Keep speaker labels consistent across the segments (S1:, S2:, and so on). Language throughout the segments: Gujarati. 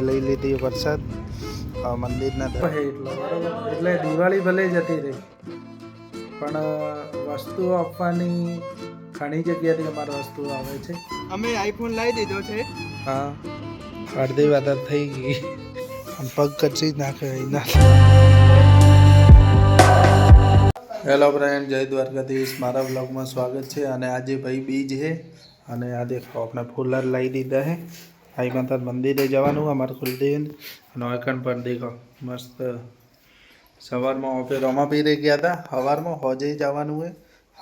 S1: લઈ લીધી વરસાદ. આ મંદિરના દર-
S2: હે એટલે દિવાળી ભલે જતી રહી. પણ વસ્તુ વસ્તુઓ આપવાની ઘણી જગ્યાથી અમારે વસ્તુઓ આવે છે.
S3: અમે આઈફોન લાવી દીધો છે.
S1: હા. અડધી વાત થઈ ગઈ. પગ કચી જ નાખે એના હેલો ફ્રેન્ડ જય દ્વારકાધીશ. મારા બ્લોગમાં સ્વાગત છે અને આજે ભાઈ બીજ છે. અને આ દેખો આપણે ફૂલર લાવી દીધા છે. આઈ માતા મંદિરે જવાનું અમારે કુલદેવ અને ઓયકણ પણ દેખો મસ્ત. સવારમાં ઓફે રોમા પીરે ગયા હતા સવારમાં હોજે જવાનું હોય.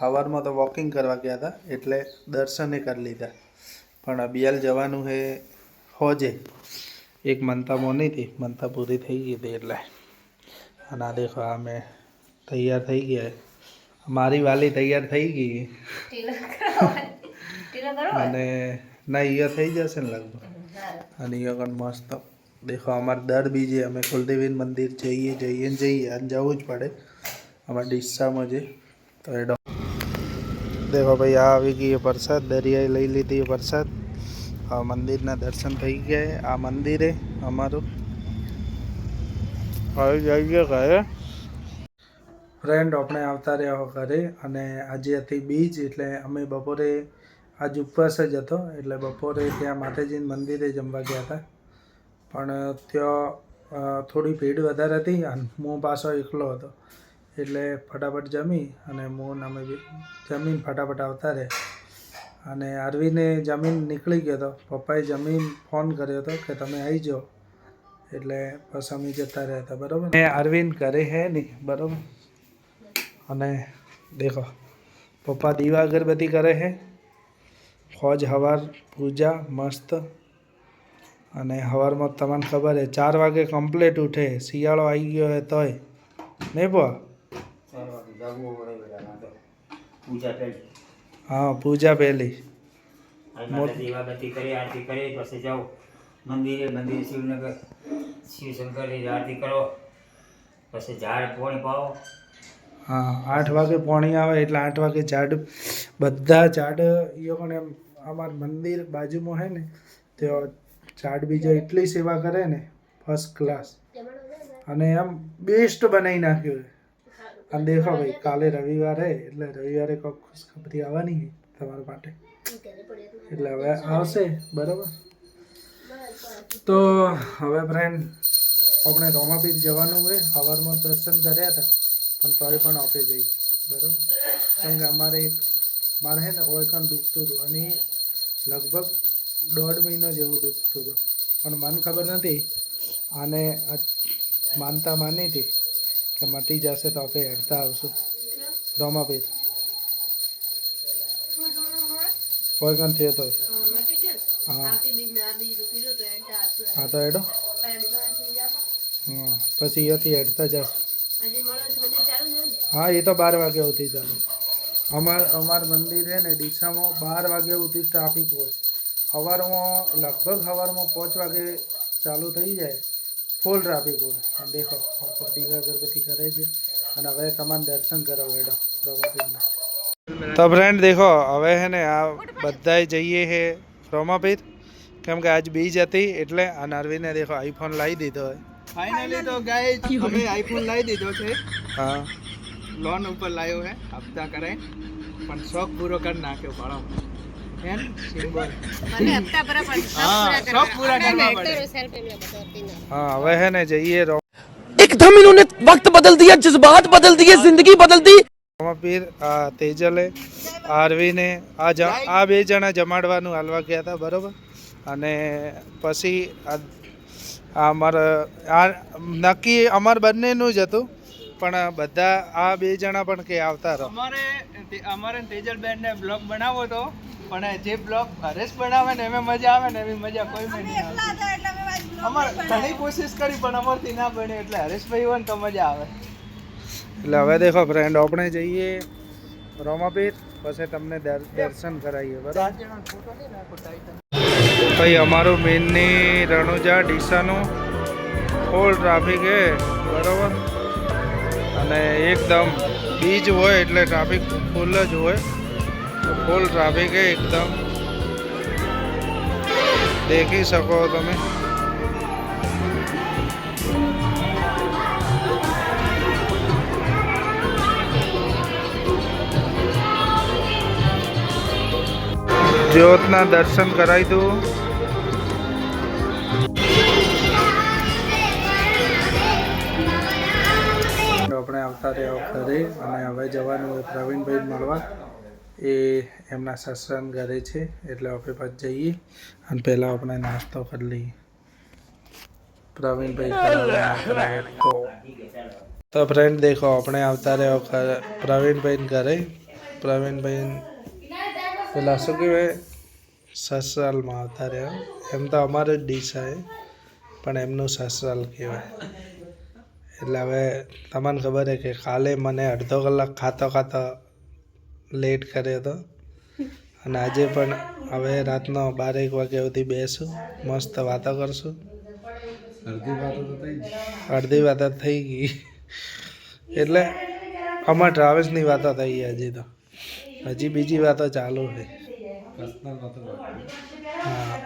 S1: સવારમાં તો વોકિંગ કરવા ગયા હતા એટલે દર્શને કરી લીધા. પણ અબિયાલ જવાનું છે હોજે. એક મનતા મોની હતી મનતા પૂરી થઈ ગઈ હતી એટલે. અને આ દેખો આ મેં તૈયાર થઈ ગયા. મારી વાલી તૈયાર થઈ ગઈ. અને ના ઈયો થઈ જશે ને લગભગ. અને ઈયો પણ મસ્ત. દેખો, અમારે દર બીજે અમે કુલદેવીન મંદિર જઈએ જઈએ ને જઈએ. અને જવું જ પડે. અમારા ડિસ્સામાં જે. તો એ દેખો ભાઈ, આ આવી ગઈ પ્રસાદ. દરિયાએ લઈ લીધી એ પ્રસાદ. મંદિરના દર્શન થઈ ગયા આ મંદિરે અમારું. આવી જઈએ ઘરે.
S2: ફ્રેન્ડ આપણે આવતા રહ્યા ઘરે. અને આજે હતી બીજ, એટલે અમે બપોરે આજ ઉપવાસ જ હતો, એટલે બપોરે ત્યાં માતાજીના મંદિરે જમવા ગયા હતા. પણ ત્યાં થોડી ભીડ વધારે હતી અને હું પાછો એકલો હતો. એટલે ફટાફટ જમી અને હું નામે જમીન ફટાફટ આવતા રહે. અને અરવિંદે જમીન નીકળી ગયો હતો. પપ્પાએ જમીન ફોન કર્યો હતો કે તમે આવી જાઓ. એટલે બસ અમે જતા રહ્યા હતા, બરાબર ને? અરવિંદ ઘરે હે નહીં, બરાબર? અને દેખો, પપ્પા દીવા અગરબત્તી કરે છે ફોજ હવાર પૂજા મસ્ત. અને હવારમાં તમને ખબર છે ચાર વાગે કમ્પ્લીટ ઉઠે શિયાળો આવી ગયો હોય તોય. નહીં પો?
S4: પૂજા
S2: હા પૂજા પહેલી.
S4: દીવાબત્તી કરી આરતી કરી પછી જાઓ મંદિરે મંદિરે શિવનગર શિવશંકરની આરતી કરો. પછી ઝાડ પોણી પાવો.
S2: હા આઠ વાગે પોણી આવે એટલે આઠ વાગે ઝાડ બધા ઝાડ પણ એમ અમાર મંદિર બાજુમાં હે ને તે ચાટ બીજો એટલી સેવા કરે ને ફર્સ્ટ ક્લાસ અને આમ બેસ્ટ બનાવી નાખ્યું છે. અને દેખો ભાઈ, કાલે રવિવારે, એટલે રવિવારે કોઈ ખુશખબરી આવવાની તમારા માટે. એટલે હવે આવશે, બરાબર? તો હવે ફ્રેન્ડ આપણે રોમાપીર જવાનું હોય સવારમાં દર્શન કર્યા હતા, પણ તોય પણ આપે જઈ બરાબર? કેમ કે અમારે એક, મારે હે ને ઓળખાણ દુખતું હતું. અને લગભગ દોઢ મહિનો જેવું દુખતું હતું. પણ મને ખબર નથી આને માનતા માની હતી કે મટી જશે તો આપણે હેડતા આવશું. રોમાભાઈ કોઈ કણ થયો તો હા. હા તો હેડો. હા પછી અહીંયાથી હેડતા જશે. હા એ તો બાર વાગ્યા સુધી ચાલે. અમાર અમાર મંદિર છે ને ડીસામાં બાર વાગ્યા સુધી ટ્રાફિક હોય. સવારમાં લગભગ સવારમાં પાંચ વાગે ચાલુ થઈ જાય ફૂલ ટ્રાફિક હોય. અને દેખો દીવા અગરબત્તી કરે છે. અને હવે તમારે દર્શન કરો બેડો રોમાપીરના તો ફ્રેન્ડ દેખો હવે હે ને આ બધાય જઈએ છે રોમાપીર કેમ કે આજ બીજ હતી એટલે આ નરવીને દેખો આઈફોન લાવી દીધો હોય
S3: ફાઇનલી તો ગાય અમે આઈફોન લાવી દીધો છે.
S2: હા.
S3: લોન ઉપર લાવ્યો છે હપ્તા કરાય પણ શોખ પૂરો કરી નાખ્યો ભાડો એમ સિમ્બોલ હા શોખ પૂરા કરવા પડે
S2: હા હવે હે ને જઈએ રો
S5: एकदम इन्होंने वक्त बदल दिया जज्बात बदल दिए जिंदगी बदल दी
S2: રોમાપીર આ તેજલે આરવીને આ જ આ બે જણા જમાડવાનું હાલવા ગયા હતા બરોબર અને પછી આ આ અમારા આ નક્કી અમાર બંનેનું જ હતું પણ બધા આ બે જણા પણ કે આવતા રહો.
S3: અમારે અમારે તેજલ બેન ને બ્લોગ બનાવો તો પણ જે બ્લોગ હરેશ બનાવે ને એમાં મજા આવે ને એવી મજા કોઈ નહીં આવતી અમારે ઘણી કોશિશ કરી પણ અમારથી ના બને એટલે હરેશભાઈ હોય ને તો મજા આવે.
S2: એટલે હવે દેખો ફ્રેન્ડ આપણે જઈએ રોમાપીર પછી તમને દર્શન કરાવીએ બરાબર? ભાઈ અમારું મેનની રણુજા ડીસાનું ફૂલ ટ્રાફિક છે બરાબર? अने एकदम बीज हो ट्राफिक फूल ज हो फूल ट्राफिक है एकदम देखी सको तुम्हें ज्योतना दर्शन कराई दू રહ્યા ઘરે અને હવે જવાનું હોય પ્રવીણભાઈ મળવા. એ એમના સસરાન ઘરે છે, એટલે આપણે પાછું જઈએ અને પહેલાં આપણે નાસ્તો કરી લઈએ. પ્રવીણભાઈ તો ફ્રેન્ડ દેખો, આપણે આવતા રહ્યો પ્રવીણભાઈ ઘરે. પ્રવીણભાઈ પેલા શું કહેવાય? સસરાલમાં આવતા રહ્યા. એમ તો અમારે જ ડીશ આવે પણ એમનું સસરાલ કહેવાય. એટલે હવે તમને ખબર છે કે કાલે મને અડધો કલાક ખાતો ખાતો લેટ કર્યો હતો અને આજે પણ હવે રાતનો બારેક વાગ્યા સુધી બેસું મસ્ત વાતો કરશું. અડધી વાતો થઈ ગઈ. એટલે આમાં ટ્રાવેલ્સની વાતો થઈ ગઈ હજી તો. હજી બીજી વાતો ચાલુ છે. હા.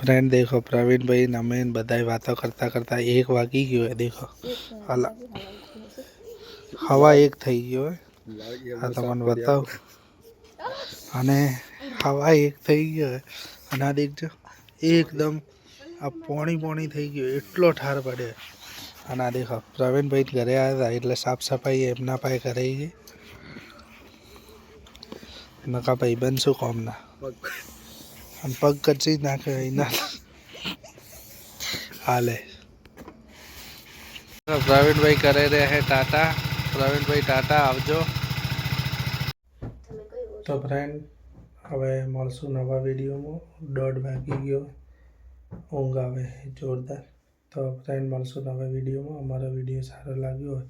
S2: ફ્રેન્ડ દેખો પ્રવીણભાઈ નમેન બધાય વાતો કરતા કરતા એક વાગી ગયો હે દેખો હાલ હવા એક થઈ ગયો હે આ તમને બતાવ અને હવા એક થઈ ગયો હે અને આ દેખજો એકદમ આ પોણી પોણી થઈ ગયો એટલો ઠાર પડ્યો અને આ દેખો પ્રવીણભાઈ ઘરે આવ્યા હતા એટલે સાફ સફાઈ એમના પાસે કરાઈ ગઈ નકા ભાઈ બનશું કોમના અને પગ કચી નાખે એના હાલે. પ્રવીણભાઈ કરે રહ્યા હે ટાટા. પ્રવીણભાઈ ટાટા આવજો. તો ફ્રેન્ડ હવે મળશું નવા વિડીયોમાં. દોઢ વાગી ગયો. ઊંઘ આવે જોરદાર. તો ફ્રેન્ડ મળશું નવા વિડીયોમાં. અમારો વીડિયો સારો લાગ્યો હોય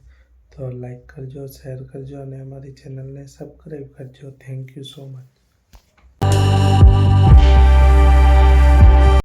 S2: તો લાઈક કરજો શેર કરજો અને અમારી ચેનલને સબસ્ક્રાઈબ કરજો. Thank you so much